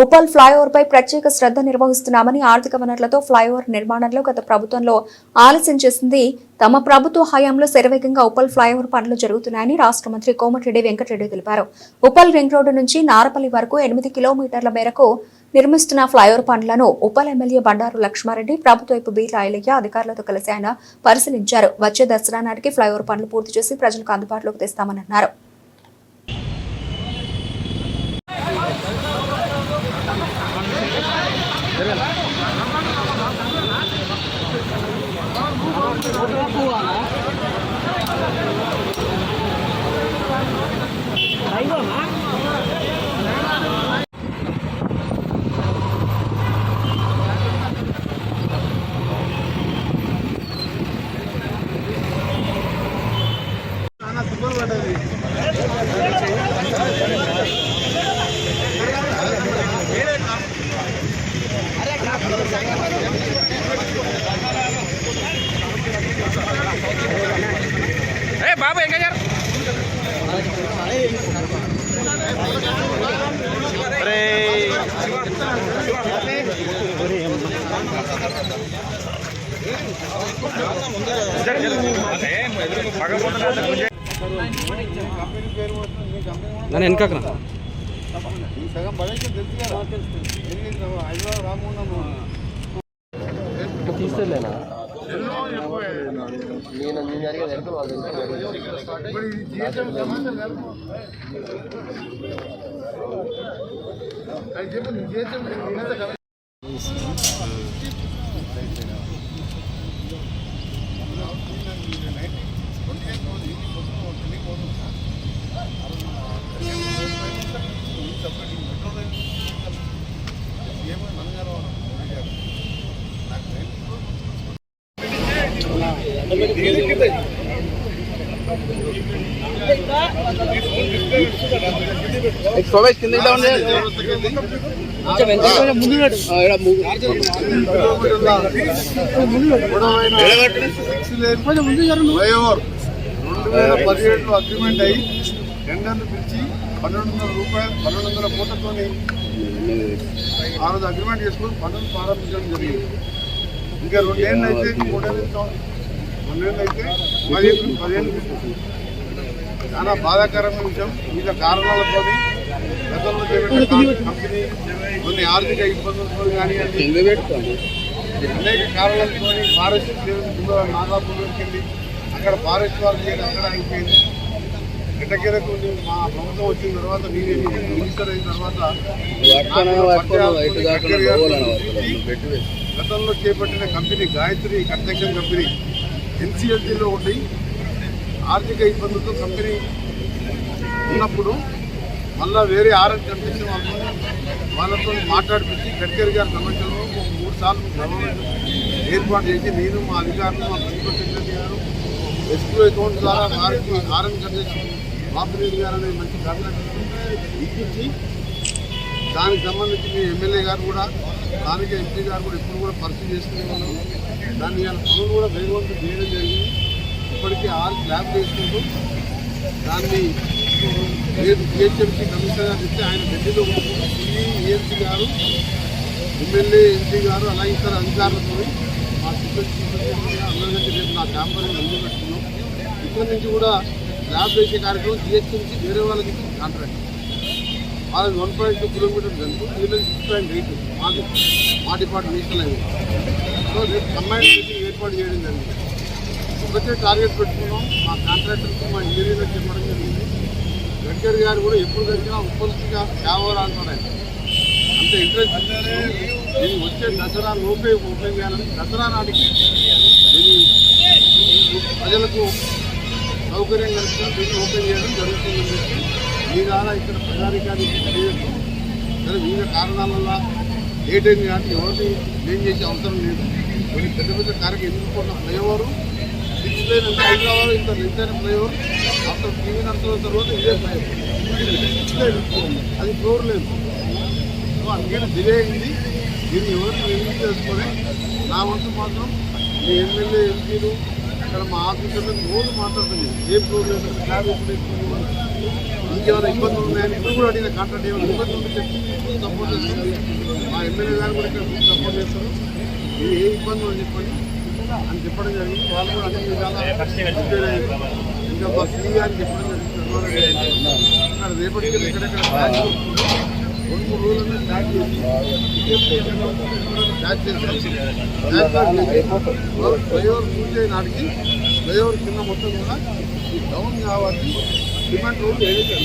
Uppal flyover పై ప్రత్యేక శ్రద్ధ నిర్వహిస్తున్నామని ఆర్థిక వనరులతో ఫ్లైఓవర్ నిర్మాణంలో గత ప్రభుత్వంలో ఆలస్యం చేసింది. తమ ప్రభుత్వ హయాంలో శరవేగంగా ఉప్పల్ ఫ్లైఓవర్ పనులు జరుగుతున్నాయని రాష్ట్ర మంత్రి కోమటిరెడ్డి వెంకటరెడ్డి తెలిపారు. ఉప్పల్ రింగ్ రోడ్డు నుంచి నారపల్లి వరకు ఎనిమిది కిలోమీటర్ల మేరకు నిర్మిస్తున్న ఫ్లైఓవర్ పనులను ఉపల్ ఎమ్మెల్యే బండారు లక్ష్మారెడ్డి ప్రభుత్వ వైపు బి రాయలయ్య అధికారులతో కలిసి ఆయన పరిశీలించారు. వచ్చే దసరా నాటికి ఫ్లైఓవర్ పనులు పూర్తి చేసి ప్రజలకు అందుబాటులోకి తెస్తామని అన్నారు. ఏ బాబు ఇంకా అరే. నన్ను వెనకరా సగం పడేసి తెలుసు కదా. హైదరాబాద్ రామున్నాము తీస్తలేనా ఇప్పుడు ఇది జీఎస్ఎం సంబంధం లేదు అది చెప్పు నీ జీఎస్ఎం సోమేష్ కింద ఫ్లైఓవర్ రెండు వేల పదిహేడులో అగ్రిమెంట్ అయ్యి టెండర్లు పిలిచి పన్నెండు వందల రూపాయలు పన్నెండు వందల కోట్లతోని ఆ రోజు అగ్రిమెంట్ చేసుకుని పనులు ప్రారంభించడం జరిగింది. ఇంకా రెండేళ్ళు అయితే మూడేళ్ళు అయితే పదిహేను పదిహేను. చాలా బాధాకరమైన విషయం. వివిధ కారణాలతో గతంలో కంపెనీ కొన్ని ఆర్థిక ఇబ్బందులతో కానీ అనేక కారణాలతో ఫారెస్ట్ నాగాపూర్ వెళ్ళి అక్కడ ఫారెస్ట్ వాళ్ళు అక్కడ అయిపోయింది. గిట్టగిరకు మా ప్రభుత్వం వచ్చిన తర్వాత నేను మినిస్టర్ అయిన తర్వాత గతంలో చేపట్టిన కంపెనీ గాయత్రి కన్స్ట్రక్షన్ కంపెనీ ఎన్సీఎల్టీలో ఉండి ఆర్థిక ఇబ్బందులతో కంపెనీ ఉన్నప్పుడు మళ్ళా వేరే ఆర్ఎన్ కన్స్ట్రక్షన్ వాళ్ళు వాళ్ళతో మాట్లాడిపించి గడ్కరీ గారి సమస్యలను మూడు సార్లు గవర్నమెంట్ ఏర్పాటు చేసి నేను మా అధికారులు మా ప్రిన్సిపల్ సెక్రటరీ గారు ఎస్క్యూ అకౌంట్ ద్వారా వారికి ఆర్ఎన్ కన్స్ట్రక్షన్ బాపిరెడ్డి గారు అనే మంచి కాంట్రాక్ట్ ఇప్పించి దానికి సంబంధించి మీ ఎమ్మెల్యే గారు కూడా స్థానిక ఎంపీ గారు కూడా ఎప్పుడు కూడా పరిస్థితి చేసుకునే వాళ్ళు దాన్ని ఇవాళ పనులు కూడా వేగవంతం చేయడం జరిగింది. ఇప్పటికీ ఆరు స్లాబ్ చేసుకుంటూ దాన్ని రేపు జిహెచ్ఎంసీ కమిషనర్ గారు ఇస్తే ఆయన ఢిల్లీలో ఉంటున్న ఏఎంసీ గారు ఎమ్మెల్యే ఎంపీ గారు అలాగే ఇతర అధికారులతో మా అందరికీ రేపు నా క్యాంపర్ని అందులో పెట్టుకున్నాం ఇక్కడి నుంచి కూడా ల్యాబ్ వేసే కార్యక్రమం జిహెచ్ఎంసీ వేరే వాళ్ళకి కాంట్రాక్ట్ వాళ్ళకి వన్ పాయింట్ టూ కిలోమీటర్స్ కనుక వీళ్ళకి సిక్స్ పాయింట్ ఎయిట్ మాది మా డిపార్ట్మెంట్ నేషనల్ హైవే సో రేపు కంబైన్ మీటింగ్ ఏర్పాటు చేయడం జరిగింది. ఒకటే టార్గెట్ పెట్టుకున్నాం. మా కాంట్రాక్టర్కి మా ఇంజనీర్లకు చెప్పడం జరిగింది. గడ్కరీ గారు కూడా ఎప్పుడు కలిసినా ఉప్పల్సిగా కావాలి అంటున్నారు అంత ఇంట్రెస్ట్ దీన్ని వచ్చే దసరా లోపే ఓపెన్ చేయాలని దసరా నాటికి దీన్ని ప్రజలకు సౌకర్యం కలిసిన దీన్ని ఓపెన్ చేయడం జరుగుతుందని చెప్పి మీ ద్వారా ఇక్కడ ప్రజాధికారికి తెలియజేస్తూ సరే వివిధ కారణాల వల్ల లేట్ అయింది కాబట్టి ఎవరిని ఏం చేసే అవసరం లేదు. కొన్ని పెద్ద పెద్ద కార్యక్రమం ఎదుర్కొన్న ఫ్లైఓవర్ సిక్స్ లేన్ అంటే హైదరాబాద్ ఇంత లెంత్ అయిన ఫ్లైఓవర్ ఆఫ్టర్ టీవీ నడుస్తున్న తర్వాత ఇదే ఫ్లైఓవర్. సిక్స్ లేన్ అది ఫ్లోర్ లేదు. సో అందుకని డిలే అయింది. దీన్ని ఎవరిని రిలీజ్ చేసుకొని నా వంతు మాత్రం మీ ఎమ్మెల్యే ఎంపీలు అక్కడ మా ఆఫీసర్లు రోజు మాట్లాడుతుంది ఏ ఫ్లోర్ లేదు. క్యాబ్ ఎప్పుడు ఇంకేమైనా ఇబ్బందులు ఉన్నాయని ఇప్పుడు కూడా అడిగిన కాంట్రాక్ట్ ఏమైనా ఇబ్బందులు ఉంటే సపోర్ట్ చేస్తుంది మా ఎమ్మెల్యే గారు కూడా ఇక్కడ సపోర్ట్ చేస్తారు. ఏ ఇబ్బంది అని చెప్పండి? అని చెప్పడం జరిగింది. వాళ్ళు కూడా అన్ని విధాలా ఇంకా మా సిఈ గారికి చెప్పడం జరిగింది. రేపటికి ఎక్కడెక్కడ రెండు మూడు రోజులు ట్యాక్స్ చేసి ట్యాక్స్ చేసి ఫ్లైఓవర్ పూర్తి అయిన నాటికి ఫ్లైఓవర్ కింద మొత్తం కూడా డౌన్ కావాలి సిమెంట్ రోడ్లు ఏదైతే